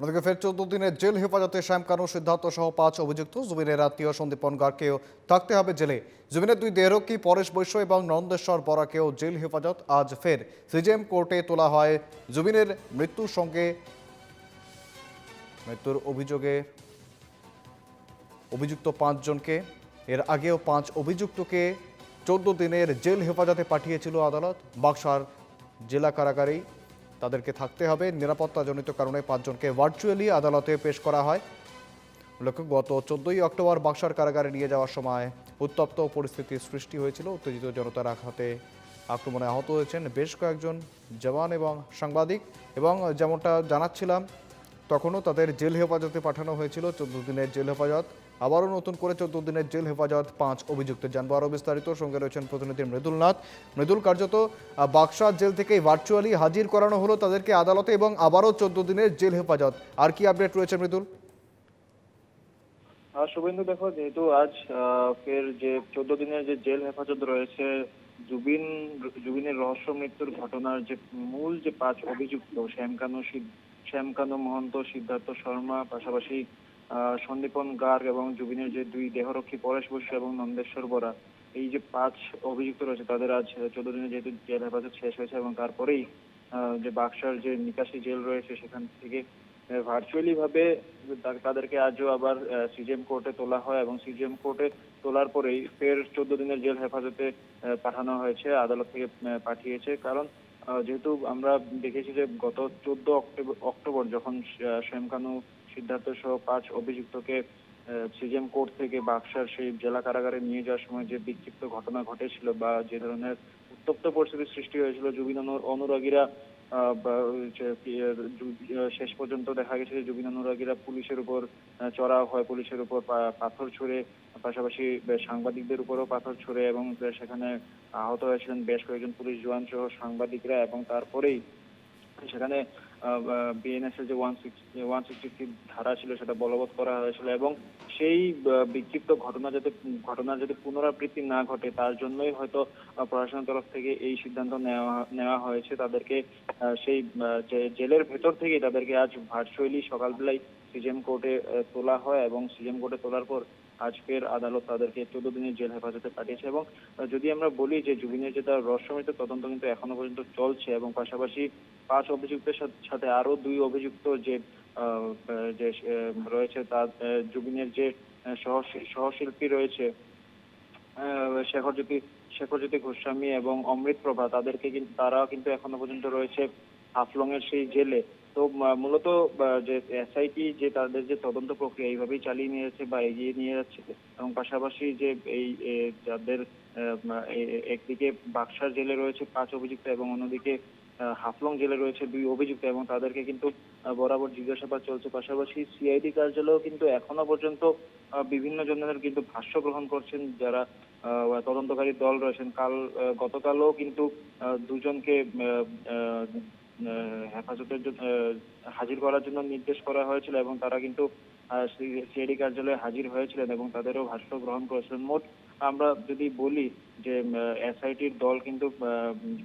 অন্যদিকে ফের চোদ্দ দিনের জেল হেফাজতে শ্যাম কানু সিদ্ধার্থ সহ পাঁচ অভিযুক্ত। জুবিনের আত্মীয় সন্দীপন গার্গকেও থাকতে হবে জেলে। জুবিনের দুই দেহরক্ষী পরেশ বৈশ্য এবং নন্দেশ্বর বরাকেও জেল হেফাজত আজ ফের সিজেএম কোর্টে তোলা হয় জুবিনের মৃত্যুর সঙ্গে মৃত্যুর অভিযোগে। অভিযুক্ত পাঁচজনকে, এর আগেও পাঁচ অভিযুক্তকে চোদ্দ দিনের জেল হেফাজতে পাঠিয়েছিল আদালত। বাক্সার জেলা কারাগারেই তাদেরকে থাকতে হবে। নিরাপত্তাজনিত কারণে পাঁচজনকে ভার্চুয়ালি আদালতে পেশ করা হয়। উল্লেখ্য গত চোদ্দই অক্টোবর বাক্সার কারাগারে নিয়ে যাওয়ার সময় উত্তপ্ত পরিস্থিতির সৃষ্টি হয়েছিল। উত্তেজিত জনতার আঘাতে আক্রমণে আহত হয়েছেন বেশ কয়েকজন জওয়ান এবং সাংবাদিক এবং যেমনটা জানাচ্ছিলাম, তখনও তাদের জেল হেফাজতে পাঠানো হয়েছিল। চোদ্দ দিনের জেল হেফাজত আবারও নতুন করে চোদ্দ দিনের জেল হেফাজত পাঁচ অভিযুক্ত জানব আরও বিস্তারিত। সঙ্গে রয়েছেন প্রতিনিধি মৃদুল নাথ। মৃদুল, কার্যত বাক্সা জেল থেকেই ভার্চুয়ালি হাজির করানো হলো তাদেরকে আদালতে এবং আবারও চোদ্দ দিনের জেল হেফাজত। আর কি আপডেট রয়েছে মৃদুল? শুভেন্দু, দেখো, যেহেতু আজ ফের যে চোদ্দ দিনের যে জেল হেফাজত রয়েছে, জুবিন, জুবিনের রহস্য মৃত্যুর ঘটনার যে মূল যে পাঁচ অভিযুক্ত, শ্যামকানু শ্যামকানু মহন্ত, সিদ্ধার্থ শর্মা, পাশাপাশি সন্দীপন গার্গ এবং জুবিনের যে দুই দেহরক্ষী পরেশ বসু এবং নন্দেশ্বর বরা, এই যে পাঁচ অভিযুক্ত রয়েছে, তাদের আজ চোদ্দ দিনে যেহেতু জেল হেফাজত শেষ হয়েছে এবং তারপরেই যে বাক্সার যে নিকাশি জেল রয়েছে, সেখান থেকে ভার্চুয়ালি ভাবে তাদেরকে আজও আবার সিজিএম কোর্টে তোলা হয় এবং সিজিএম কোর্টে তোলার পরেই ফের চোদ্দ দিনের জেল হেফাজতে পাঠানো হয়েছে, আদালত থেকে পাঠিয়েছে। কারণ যেহেতু আমরা দেখেছি যে গত চোদ্দ অক্টোবর যখন শ্যামকানু সিদ্ধার্থ সহ পাঁচ অভিযুক্তকে সিজিএম কোর্ট থেকে বাক্সার সেই জেলা কারাগারে নিয়ে যাওয়ার সময় যে বিক্ষিপ্ত ঘটনা ঘটেছিল বা যে ধরনের উত্তপ্ত পরিস্থিতির সৃষ্টি হয়েছিল জুবিন অনুরাগীরা শেষ পর্যন্ত দেখা গেছে যে জুবিন অনুরাগীরা পুলিশের উপর চড়াও হয়, পুলিশের উপর পাথর ছুঁড়ে, পাশাপাশি সাংবাদিকদের উপরও পাথর ছুঁড়ে এবং সেখানে আহত হয়েছিলেন বেশ কয়েকজন পুলিশ জওয়ান সহ সাংবাদিকরা এবং তারপরেই সেখানে বিএনএস যে ওয়ান সিক্সটি ওয়ান সিক্সটি ধারা ছিল সেটা বলবৎ করা হয়েছিল এবং সেই বিক্ষিপ্ত ঘটনা যাতে ঘটনা যাতে পুনরাবৃত্তি না ঘটে, তার জন্যই হয়তো প্রশাসনের তরফ থেকে এই সিদ্ধান্ত নেওয়া নেওয়া হয়েছে। তাদেরকে সেই জেলের ভেতর থেকেই তাদেরকে আজ ভার্চুয়ালি সকালবেলায় সিজিএম কোর্টে তোলা হয় এবং সিজিএম কোর্টে তোলার পর আজকের আদালত তাদেরকে চোদ্দ দিনের জেল হেফাজতে পাঠিয়েছে এবং যদি আমরা বলি যে জুবিনের যে তার রহস্যমৃত তদন্ত কিন্তু এখনও পর্যন্ত চলছে এবং পাশাপাশি পাঁচ অভিযুক্তের সাথে- আরও দুই অভিযুক্ত যে যে রয়েছে তার জুবিনের যে সহ- সহশিল্পী রয়েছে শেখরজ্যোতি শেখরজ্যোতি গোস্বামী এবং অমৃত প্রভা, তাদেরকে কিন্তু তারাও কিন্তু এখনও পর্যন্ত রয়েছে হাফলং এর সেই জেলে। তো মূলত যে এসআইটি যে তাদের যে তদন্ত প্রক্রিয়া, এইভাবেই চালিয়ে নিয়ে যাচ্ছে বা এগিয়ে নিয়ে যাচ্ছে। এবং পাশাপাশি যে এই যাদের একদিকে বাক্সার জেলে রয়েছে পাঁচ অভিযুক্ত এবং অন্যদিকে হাফলং জেলে রয়েছে দুই অভিযুক্ত এবং তাদেরকে কিন্তু বরাবর জিজ্ঞাসাবাদ চলছে। পাশাপাশি সিআইডি কার্যালয়েও কিন্তু এখনও পর্যন্ত বিভিন্ন জনের কিন্তু ভাষ্য গ্রহণ করছেন যারা তদন্তকারী দল রয়েছেন। কাল গতকালও কিন্তু দুজনকে হেফাজতের হাজির করার জন্য নির্দেশ করা হয়েছিল এবং তারা কিন্তু সিআইডি কার্যালয়ে হাজির হয়েছিলেন এবং তাদেরও ভাষ্য গ্রহণ করেছিলেন। মোট আমরা যদি বলি যে এসআইটির দল কিন্তু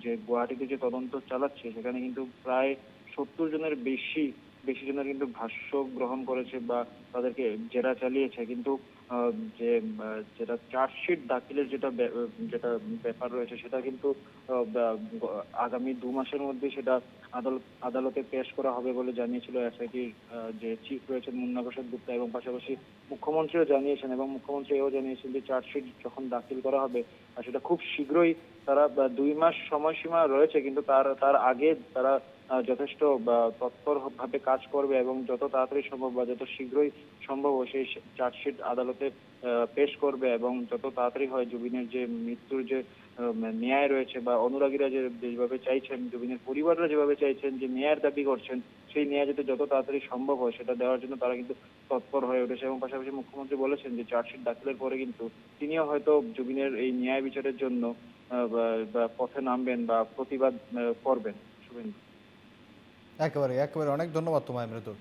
যে গুয়াহাটিতে যে তদন্ত চালাচ্ছে, সেখানে কিন্তু প্রায় সত্তর জনের বেশি বেশি জনের কিন্তু ভাষ্য গ্রহণ করেছে বা তাদেরকে জেরা চালিয়েছে। কিন্তু যে যেটা চার্জশিট দাখিলের যেটা যেটা ব্যাপার রয়েছে সেটা কিন্তু আগামী দু মাসের মধ্যে সেটা আদালত পেশ করা হবে বলে জানিয়েছিল এসআইটির যে চিফ রয়েছেন মুন্না প্রসাদ গুপ্তা এবং পাশাপাশি মুখ্যমন্ত্রীও জানিয়েছেন এবং মুখ্যমন্ত্রী এও জানিয়েছেন যে চার্জশিট যখন দাখিল করা হবে, আর সেটা খুব শীঘ্রই তারা দুই মাস সময়সীমা রয়েছে কিন্তু তার তার আগে তারা যথেষ্ট তৎপর ভাবে কাজ করবে এবং যত তাড়াতাড়ি সম্ভব বা যত শীঘ্রই সম্ভব সেই চার্জশিট আদালতে আহ, পেশ করবে এবং যত তাড়াতাড়ি হয় জুবিনের যে মৃত্যুর যে ন্যায় রয়েছে বা অনুরাগীরা যেভাবে চাইছেন জুবিনের পরিবাররা যেভাবে চাইছেন যে ন্যায়ের দাবি করছেন সেই ন্যায় যাতে যত তাড়াতাড়ি সম্ভব হয় সেটা দেওয়ার জন্য তারা কিন্তু তৎপর হয়ে উঠেছে এবং পাশাপাশি মুখ্যমন্ত্রী বলেছেন যে চার্জশিট দাখিলের পরে কিন্তু তিনিও হয়তো জুবিনের এই ন্যায় বিচারের জন্য পথে নামবেন বা প্রতিবাদ করবেন। শুভেন্দু। একেবারে একেবারে। অনেক ধন্যবাদ তোমায় মৃদুল